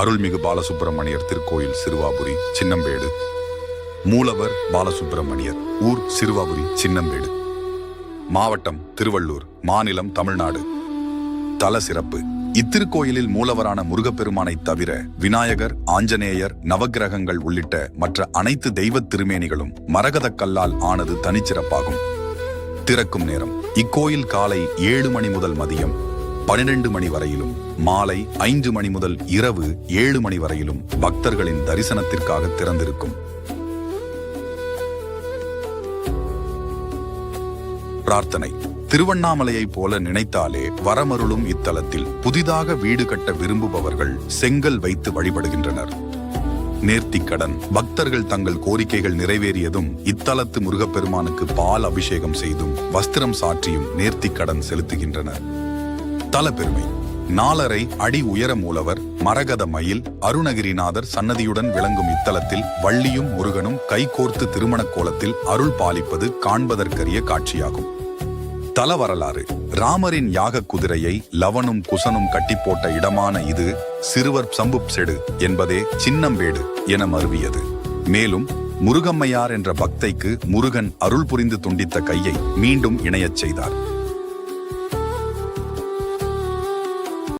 அருள்மிகு பாலசுப்பிரமணியர் திருக்கோயில் சிறுவாபுரி சின்னம்பேடு. மூலவர் பாலசுப்பிரமணியர் ஊர் சிறுவாபுரி சின்னம்பேடு. மாவட்டம் திருவள்ளூர் மாநிலம் தமிழ்நாடு. தல சிறப்பு. இத்திருக்கோயிலில் மூலவரான முருகப்பெருமானைத் தவிர விநாயகர் ஆஞ்சநேயர் நவக்கிரகங்கள் உள்ளிட்ட மற்ற அனைத்து தெய்வத் திருமேனிகளும் மரகதக் கல்லால் ஆனது தனிச்சிறப்பாகும். திறக்கும் நேரம். இக்கோயில் காலை ஏழு மணி முதல் மதியம் பனிரெண்டு மணி வரையிலும் மாலை ஐந்து மணி முதல் இரவு ஏழு மணி வரையிலும் பக்தர்களின் தரிசனத்திற்காக திறந்திருக்கும். பிரார்த்தனை. திருவண்ணாமலையைப் போல நினைத்தாலே வரமருளும் இத்தலத்தில் புதிதாக வீடு கட்ட விரும்புபவர்கள் செங்கல் வைத்து வழிபடுகின்றனர். நேர்த்திக்கடன். பக்தர்கள் தங்கள் கோரிக்கைகள் நிறைவேறியதும் இத்தலத்து முருகப்பெருமானுக்கு பால் அபிஷேகம் செய்தும் வஸ்திரம் சாற்றியும் நேர்த்திக்கடன் செலுத்துகின்றனர். தல பெருமை நாலரை அடி உயர மூலவர் மரகத மயில் அருணகிரிநாதர் சன்னதியுடன் விளங்கும் இத்தலத்தில் வள்ளியும் முருகனும் கைகோர்த்து திருமணக் கோலத்தில் அருள் பாலிப்பது காண்பதற்கரிய காட்சியாகும். தல வரலாறு. ராமரின் யாக குதிரையை லவனும் குசனும் கட்டி போட்ட இடமான இது சிறுவர் சம்புப் செடு என்பதே சின்னம்பேடு என மருவியது. மேலும் முருகம்மையார் என்ற பக்தைக்கு முருகன் அருள் புரிந்து துண்டித்த கையை மீண்டும் இணையச் செய்தார்.